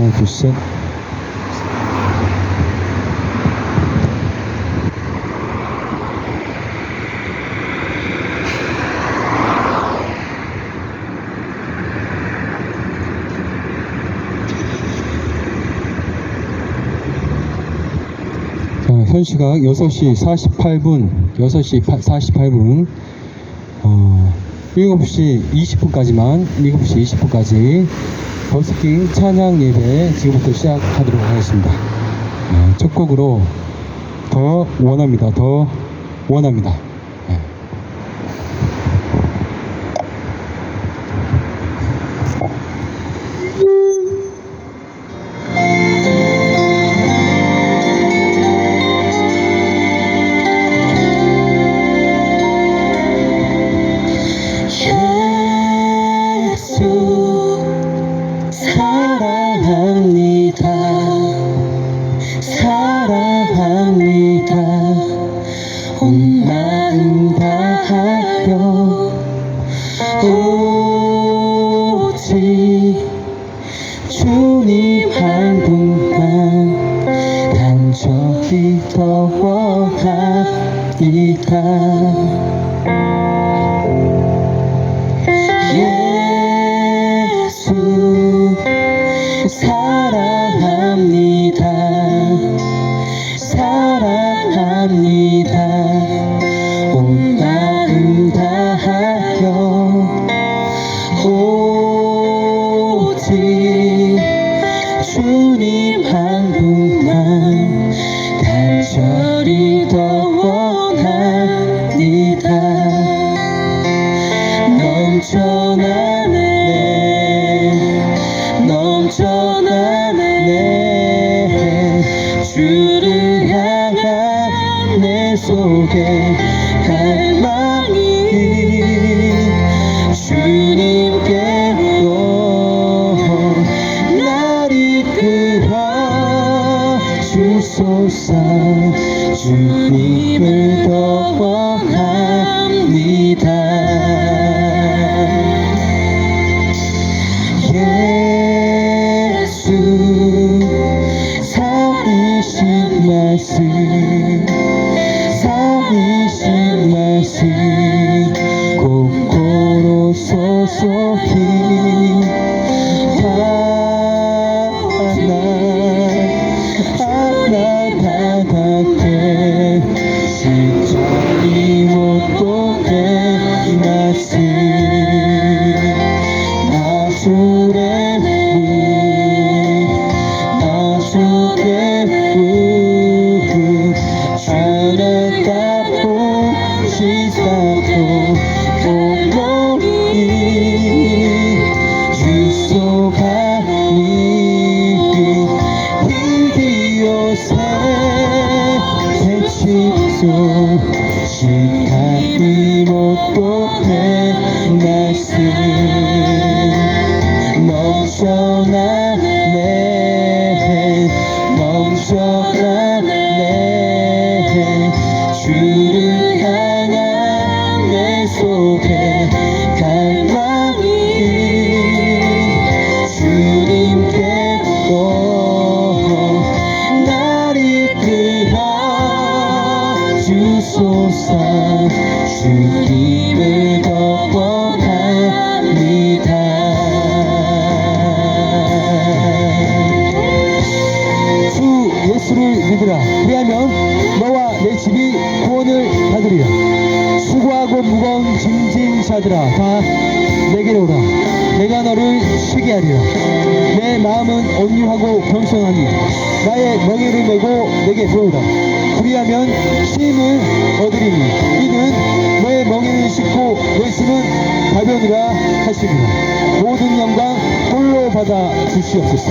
하나 둘셋 자, 현 시각 6시 48분, 6시 48분, 어, 7시 20분까지만, 7시 20분까지 버스킹 찬양 예배 지금부터 시작하도록 하겠습니다. 어, 첫 곡으로 더 원합니다. 더 원합니다. 오직 주님 한 분만 간절히 더 원합니다 속에 주님께로 날 주소서. 주님을 보으라 그리하면 쉼을 얻으리니 이는 너의 멍에는 씻고 내 짐은 가벼우리라 하시니라 모든 영광 홀로 받아 주시옵소서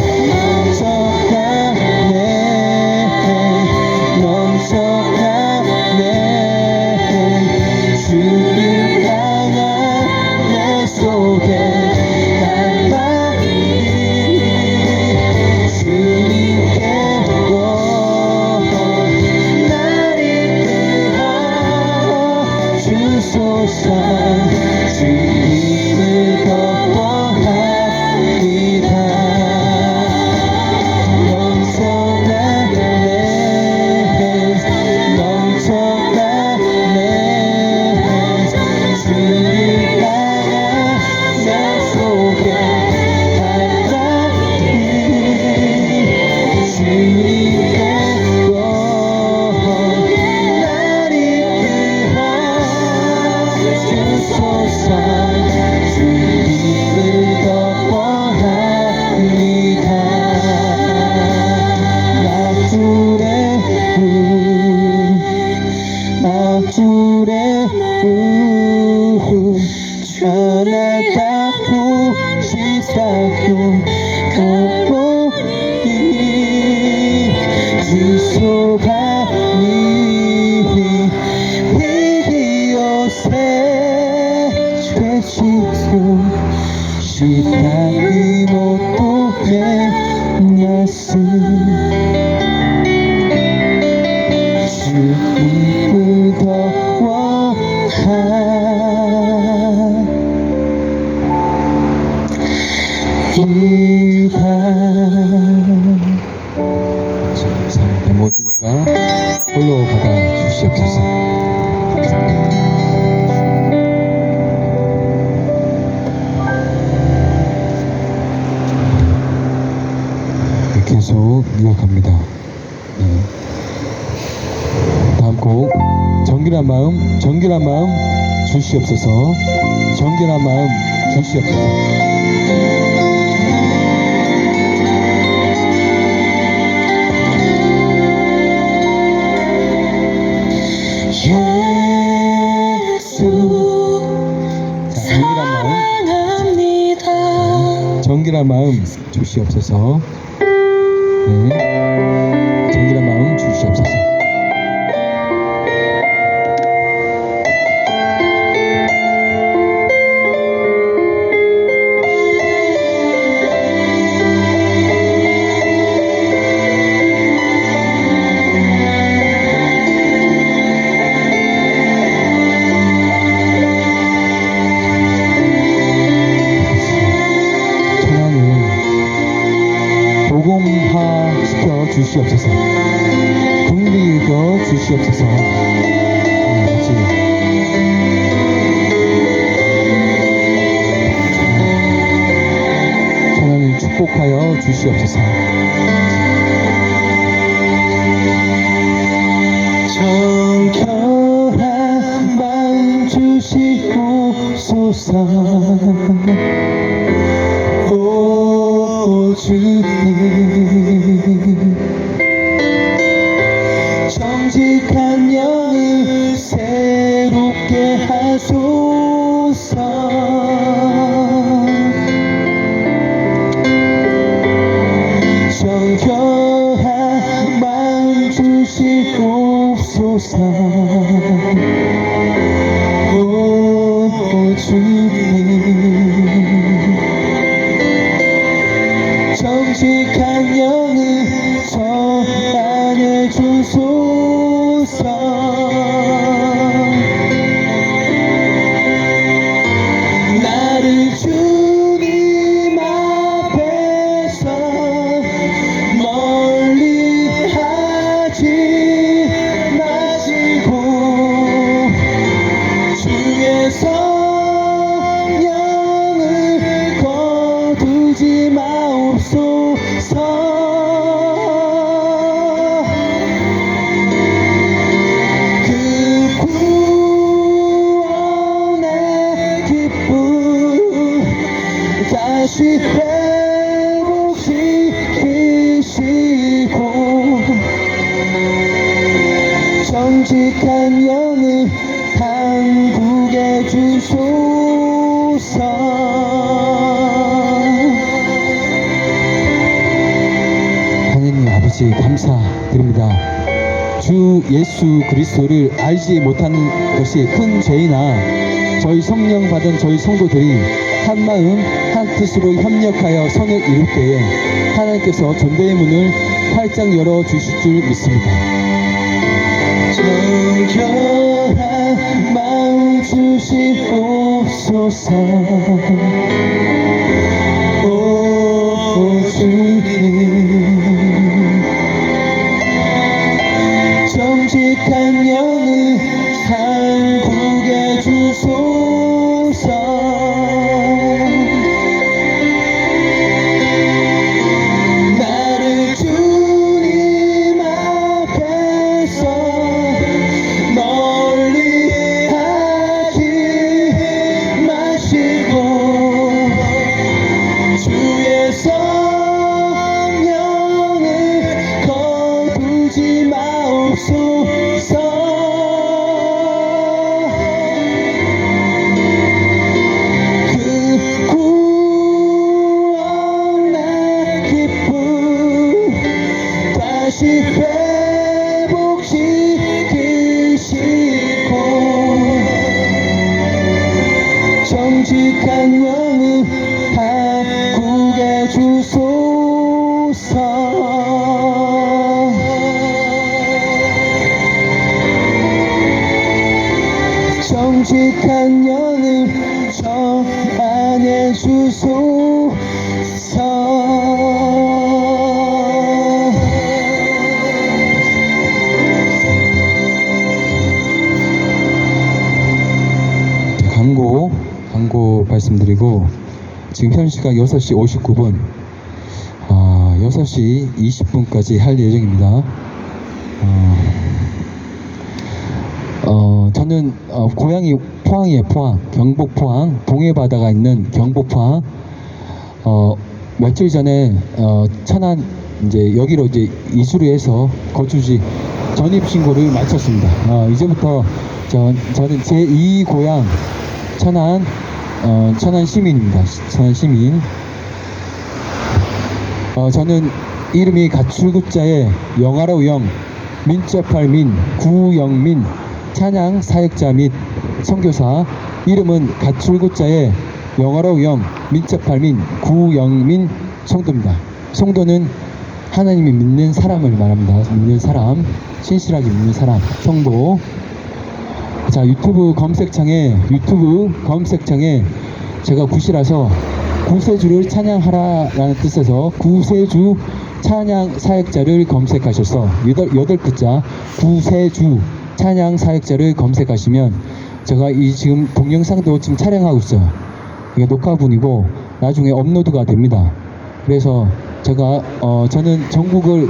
주시옵소서. 네, 계속 이어갑니다. 네. 다음 곡 정결한 마음 정결한 마음 주시옵소서 정결한 마음 주시옵소서 마음 주시옵소서. 네 정직한 영을 새롭게 하소 그리스도를 알지 못하는 것이 큰 죄이나 저희 성령 받은 저희 성도들이 한 마음 한 뜻으로 협력하여 선을 이룰 때에 하나님께서 전대의 문을 활짝 열어 주실 줄 믿습니다. 정결한 마음 주시옵소서 시각 6시 59분, 아, 6시 20분까지 할 예정입니다. 어, 어, 저는 어, 고향이 포항이에요, 포항. 경북 포항, 동해 바다가 있는 경북 포항. 어, 며칠 전에 어, 천안 이제 여기로 이제 이주를 해서 거주지 전입 신고를 마쳤습니다. 어, 이제부터 저, 저는 제2 고향 천안 어, 천안 시민입니다. 천안 시민. 어, 저는 이름이 가출구자에 영아로 영, 민첩할 민, 구영민, 찬양 사역자 및 선교사 이름은 가출구자에 영어로 영, 민첩할 민, 구영민 성도입니다. 성도는 하나님이 믿는 사람을 말합니다. 믿는 사람, 신실하게 믿는 사람, 성도. 자 유튜브 검색창에 유튜브 검색창에 제가 구시라서 구세주를 찬양하라라는 뜻에서 구세주 찬양 사역자를 검색하셔서 여덟, 여덟 글자 구세주 찬양 사역자를 검색하시면 제가 이 지금 동영상도 지금 촬영하고 있어요. 이게 녹화분이고 나중에 업로드가 됩니다. 그래서 제가 어 저는 전국을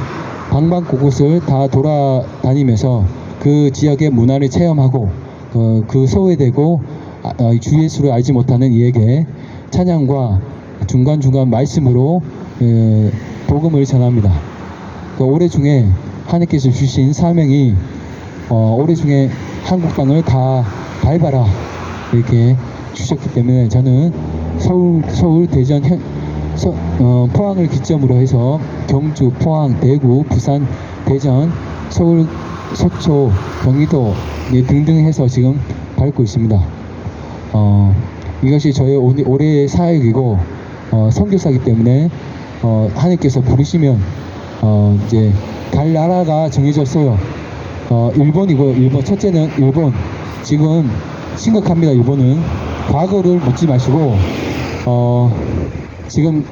방방 곳곳을 다 돌아다니면서 그 지역의 문화를 체험하고 어, 그 소외되고 아, 어, 주 예수를 알지 못하는 이에게 찬양과 중간중간 말씀으로 에, 복음을 전합니다. 그 올해 중에 하나님께서 주신 사명이 어, 올해 중에 한국 땅을 다 밟아라 이렇게 주셨기 때문에 저는 서울, 서울, 대전, 현, 서, 어, 포항을 기점으로 해서 경주, 포항, 대구, 부산, 대전, 서울, 서초, 경기도 예, 등등 해서 지금 밟고 있습니다. 어, 이것이 저의 올- 올해의 사역이고 어, 선교사기 때문에 어, 하나님께서 부르시면 어, 이제 갈 나라가 정해졌어요. 어, 일본이고요. 일본 첫째는 일본. 지금 심각합니다. 일본은 과거를 묻지 마시고 어, 지금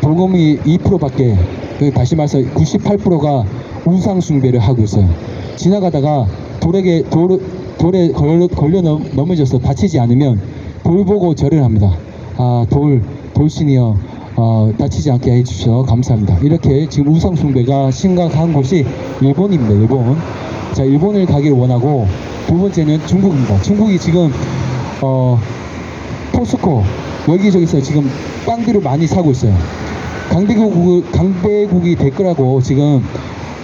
복음이 2%밖에 그 다시 말해서 98%가 우상 숭배를 하고 있어요. 지나가다가 돌에게 돌, 돌에 걸려, 걸려 넘, 넘어져서 다치지 않으면 돌 보고 절을 합니다. 아, 돌, 돌신이여, 어, 다치지 않게 해주셔서 감사합니다. 이렇게 지금 우상 숭배가 심각한 곳이 일본입니다. 일본. 자, 일본을 가기를 원하고 두 번째는 중국입니다. 중국이 지금 어, 포스코 여기저기서 지금 빵들을 많이 사고 있어요. 강대국을 강대국이 될 거라고 지금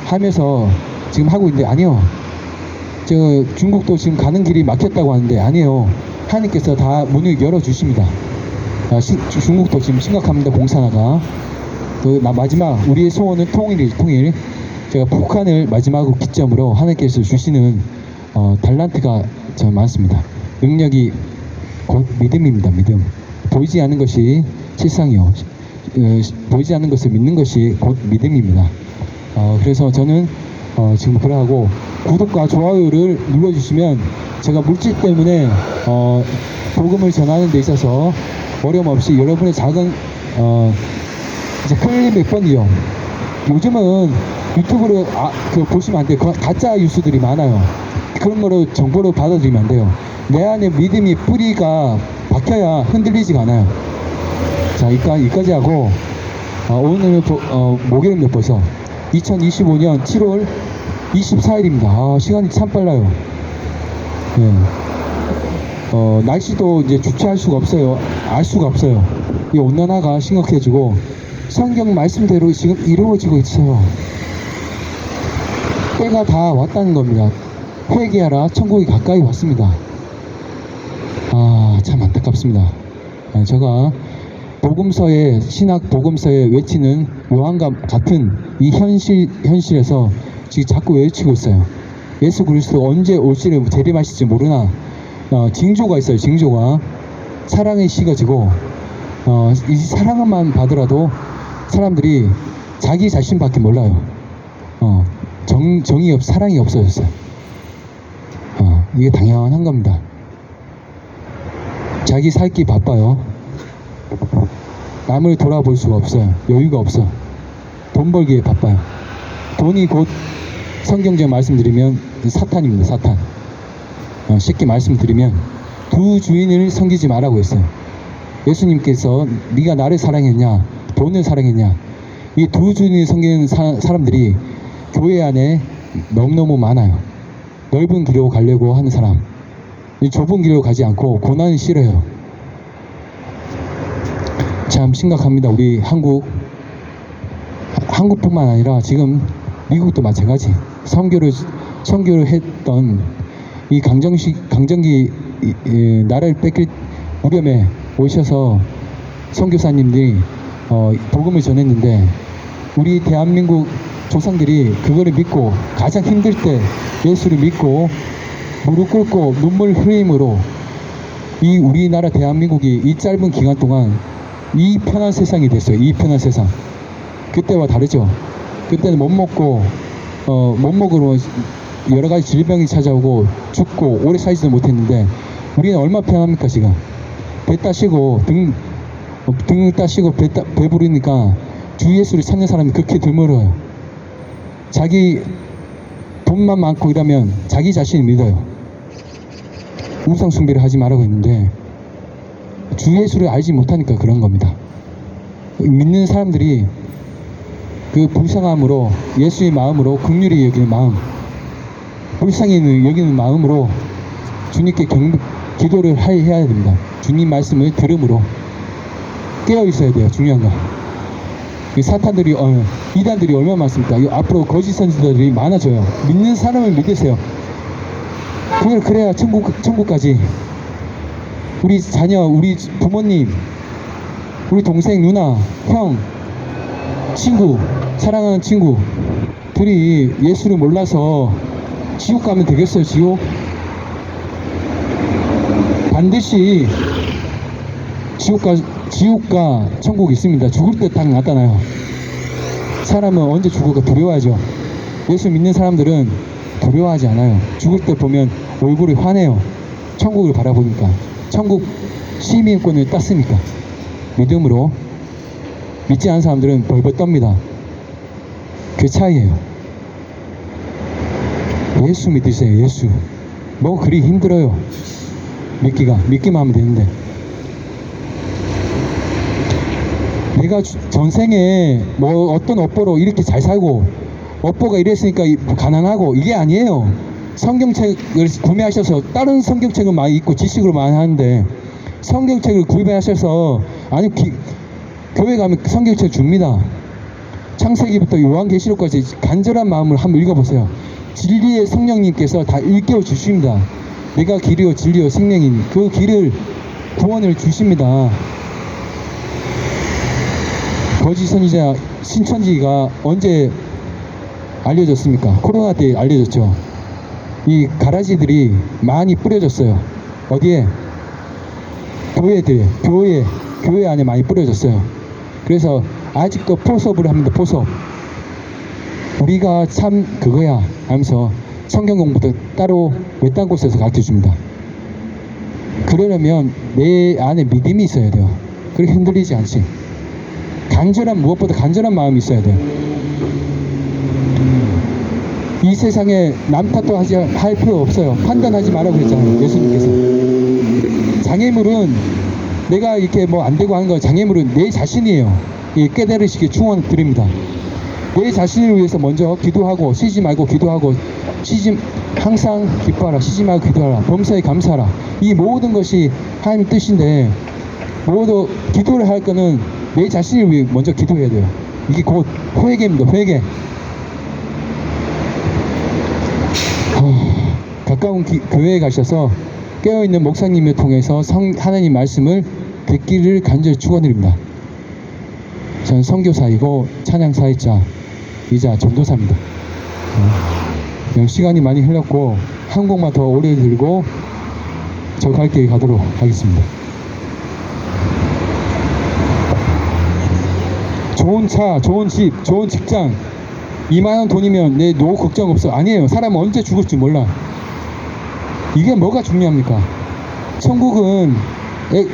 하면서 지금 하고 있는데 아니요. 저 중국도 지금 가는 길이 막혔다고 하는데 아니에요. 하나님께서 다 문을 열어 주십니다. 아, 중국도 지금 심각합니다. 공산화가. 그 마- 마지막 우리의 소원은 통일이 통일. 제가 북한을 마지막으로 기점으로 하나님께서 주시는 어, 달란트가 참 많습니다. 능력이 곧 믿음입니다. 믿음. 보이지 않는 것이 실상이요. 어, 보이지 않는 것을 믿는 것이 곧 믿음입니다. 어, 그래서 저는 어, 지금 그러하고 구독과 좋아요를 눌러주시면 제가 물질 때문에 어, 복음을 전하는 데 있어서 어려움 없이 여러분의 작은 어, 이제 클립 몇 번이요. 요즘은 유튜브로 아, 그 보시면 안 돼요. 그 가짜 뉴스들이 많아요. 그런 거를 정보를 받아들이면 안 돼요. 내 안에 믿음이 뿌리가 박혀야 흔들리지가 않아요. 자, 이까, 여기까지 하고, 어, 오늘 보- 어, 목요일입니다, 벌써. 2025년 7월 24일입니다. 아, 시간이 참 빨라요. 예. 어, 날씨도 이제 주체할 수가 없어요. 알 수가 없어요. 이 온난화가 심각해지고, 성경 말씀대로 지금 이루어지고 있어요. 때가 다 왔다는 겁니다. 회개하라, 천국이 가까이 왔습니다. 아, 참 안타깝습니다. 아, 제가 복음서에 신학 복음서에 외치는 요한과 같은 이 현실 현실에서 지금 자꾸 외치고 있어요. 예수 그리스도 언제 올지를 재림하실지 모르나 어, 징조가 있어요. 징조가 사랑이 식어지고 어, 이 사랑만 받으라도 사람들이 자기 자신밖에 몰라요. 어, 정, 정이 없, 사랑이 없어졌어요. 어, 이게 당연한 겁니다. 자기 살기 바빠요. 남을 돌아볼 수가 없어요. 여유가 없어. 돈 벌기에 바빠요. 돈이 곧 성경적 말씀드리면 사탄입니다. 사탄. 어, 쉽게 말씀드리면 두 주인을 섬기지 말라고 했어요. 예수님께서 네가 나를 사랑했냐, 돈을 사랑했냐. 이 두 주인을 섬기는 사, 사람들이 교회 안에 너무너무 많아요. 넓은 길로 가려고 하는 사람. 이 좁은 길로 가지 않고 고난을 싫어요. 참 심각합니다. 우리 한국 한국뿐만 아니라 지금 미국도 마찬가지. 선교를 선교를 했던 이 강정식 강정기 이- 이 나라를 뺏길 무렵에 오셔서 선교사님들이 어, 복음을 전했는데 우리 대한민국 조상들이 그거를 믿고 가장 힘들 때 예수를 믿고 무릎 꿇고 눈물 흘림으로 이 우리나라 대한민국이 이 짧은 기간 동안 이 편한 세상이 됐어요. 이 편한 세상. 그때와 다르죠. 그때는 못 먹고 어, 못 먹으러 여러 가지 질병이 찾아오고 죽고 오래 살지도 못했는데 우리는 얼마 편합니까 지금? 배 따시고 등, 어, 등 따시고 배, 따, 배부르니까 주 예수를 찾는 사람이 그렇게 드물어요. 자기 돈만 많고 이러면 자기 자신을 믿어요. 우상 숭배를 하지 말라고 했는데 주 예수를 알지 못하니까 그런 겁니다. 믿는 사람들이 그 불쌍함으로 예수의 마음으로 극률이 여기는 마음, 불쌍히 여기는 마음으로 주님께 경, 기도를 하- 해야 됩니다. 주님 말씀을 들음으로 깨어 있어야 돼요. 중요한 거. 이 사탄들이 어, 이단들이 얼마나 많습니까? 이 앞으로 거짓 선지자들이 많아져요. 믿는 사람을 믿으세요. 그걸 그래야 천국 천국까지 우리 자녀, 우리 부모님, 우리 동생, 누나, 형, 친구, 사랑하는 친구들이 예수를 몰라서 지옥 가면 되겠어요, 지옥? 반드시 지옥과, 지옥과 천국이 있습니다. 죽을 때 딱 나타나요. 사람은 언제 죽을까 두려워하죠. 예수 믿는 사람들은 두려워하지 않아요. 죽을 때 보면 얼굴이 환해요. 천국을 바라보니까. 천국 시민권을 땄으니까. 믿음으로 믿지 않은 사람들은 벌벌 떱니다. 그 차이예요. 예수 믿으세요. 예수. 뭐 그리 힘들어요. 믿기가 믿기만 하면 되는데. 내가 주- 전생에 뭐 어떤 업보로 이렇게 잘 살고 업보가 이랬으니까 이- 가난하고 이게 아니에요. 성경책을 구매하셔서 다른 성경책은 많이 있고 지식으로 많이 하는데 성경책을 구매하셔서 아니 기- 교회 가면 성경책 줍니다. 창세기부터 요한계시록까지 간절한 마음을 한번 읽어보세요. 진리의 성령님께서 다 일깨워 주십니다. 내가 길이요 진리요 생명인 그 길을 구원을 주십니다. 거짓 선지자 신천지가 언제 알려졌습니까? 코로나 때 알려졌죠. 이 가라지들이 많이 뿌려졌어요. 어디에? 교회들, 교회, 교회 안에 많이 뿌려졌어요. 그래서 아직도 포섭을 합니다. 포섭. 우리가 참 그거야 하면서 성경 공부도 따로 외딴 곳에서 가르쳐 줍니다. 그러려면 내 안에 믿음이 있어야 돼요. 그렇게 흔들리지 않지. 간절한 무엇보다 간절한 마음이 있어야 돼요. 이 세상에 남 탓도 하지 할 필요 없어요. 판단하지 말라고 그랬잖아요. 예수님께서. 장애물은 내가 이렇게 뭐 안 되고 하는 거 장애물은 내 자신이에요. 이 깨달으시기 충원 드립니다. 내 자신을 위해서 먼저 기도하고 쉬지 말고 기도하고 쉬지 항상 기뻐하라 쉬지 말고 기도하라 범사에 감사하라 이 모든 것이 하나님 뜻인데 모두 기도를 할 거는 내 자신을 위해 먼저 기도해야 돼요. 이게 곧 회개입니다. 회개. 어, 가까운 기- 교회에 가셔서 깨어있는 목사님을 통해서 성, 하나님 말씀을 듣기를 간절히 축원드립니다. 저는 선교사이고 찬양사이자 이자 전도사입니다. 어, 시간이 많이 흘렀고 한 곡만 더 오래 들고 저 갈 길 가도록 하겠습니다. 좋은 차, 좋은 집, 좋은 직장, 2만원 돈이면 내 노후 걱정 없어. 아니에요. 사람은 언제 죽을지 몰라. 이게 뭐가 중요합니까? 천국은 애,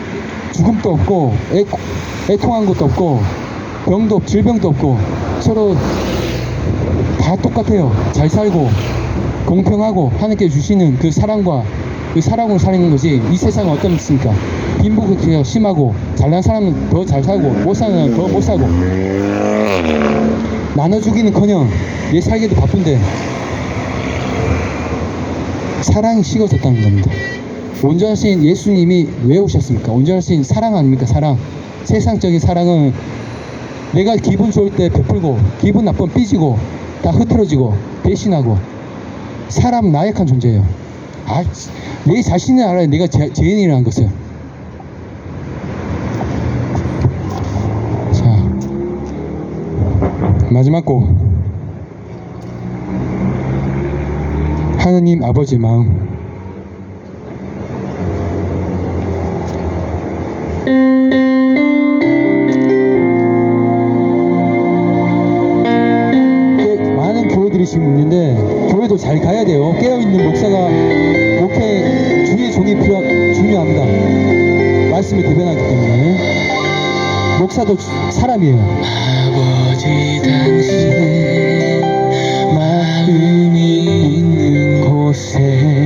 죽음도 없고, 애, 애통한 것도 없고, 병도, 없- 질병도 없고, 서로 다 똑같아요. 잘 살고, 공평하고, 하나님께 주시는 그 사랑과 그 사랑으로 사는 거지. 이 세상은 어떻습니까? 빈부격차 가 심하고, 잘난 사람은 더 잘 살고, 못 사는 사람은 더못 살고, 나눠주기는커녕 얘 살기도 바쁜데 사랑이 식어졌다는 겁니다. 온전하신 예수님이 왜 오셨습니까? 온전하신 사랑 아닙니까? 사랑. 세상적인 사랑은 내가 기분 좋을 때 베풀고 기분 나쁘면 삐지고 다 흐트러지고 배신하고 사람 나약한 존재예요. 아, 내 자신을 알아야 내가 제, 죄인이라는 것을. 자, 마지막 곡 하느님 아버지 마음. 꽤 많은 교회들이 지금 있는데 교회도 잘 가야 돼요. 깨어있는 목사가 목회 주의 종이 필요 중요합니다. 말씀을 대변하기 때문에. 목사도 주- 사람이에요. 아버지 당신. 마 있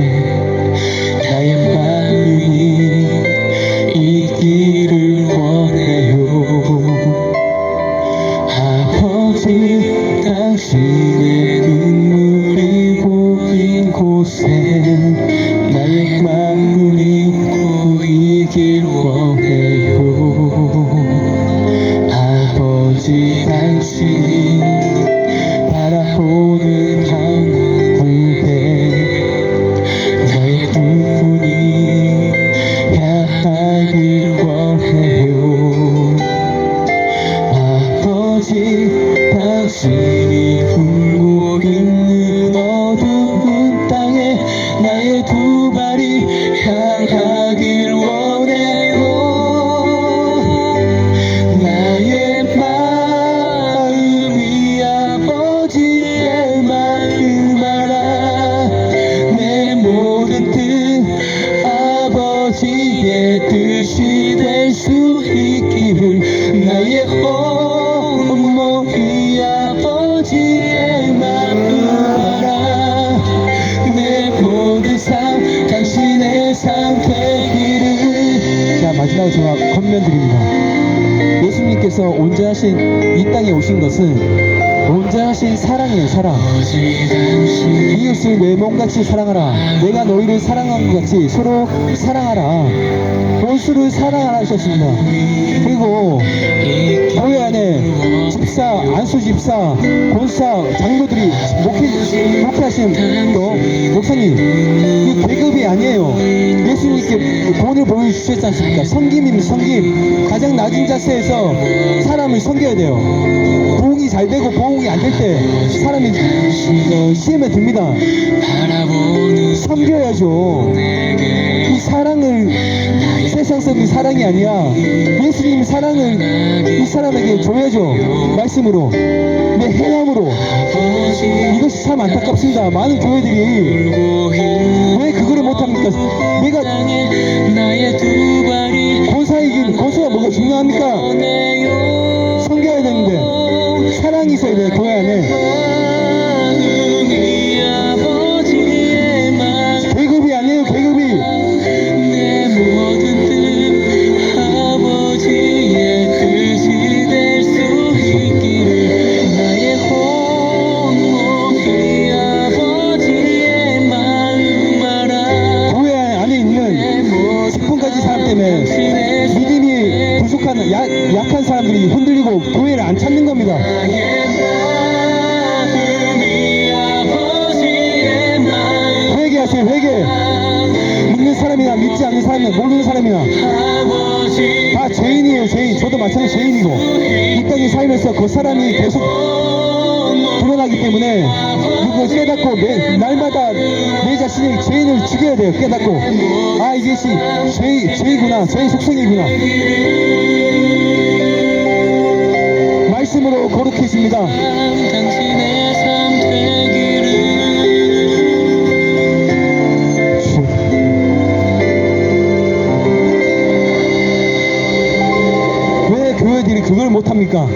같이 사랑하라. 내가 너희를 사랑한 것 같이 서로 사랑하라. 원수를 사랑하라 하셨습니다. 그리고 교회 안에 집사, 안수 집사, 권사, 장로들이 목회, 목회하시는 또 목사님, 이 계급이 아니에요. 예수님께 본을 보여주셨지 않습니까? 섬김이면 섬김. 가장 낮은 자세에서 사람을 섬겨야 돼요. 부흥이 잘 되고 부흥이 안 될 때 사람이 어, 시험에 듭니다. 섬겨야죠. 사랑을 세상적인 사랑이 아니야. 예수님 사랑을 이 사람에게 줘야죠. 말씀으로 내 행함으로 이것이 참 안타깝습니다. 많은 교회들이 왜 그거를 못합니까? 내가 권사이긴 권사가 뭐가 중요합니까? 섬겨야 되는데 사랑이 있어야 돼 교회 안에 아 이것이 죄, 죄이구나 죄의 속성이구나 말씀으로 거룩해집니다. 왜 교회들이 그걸 못합니까?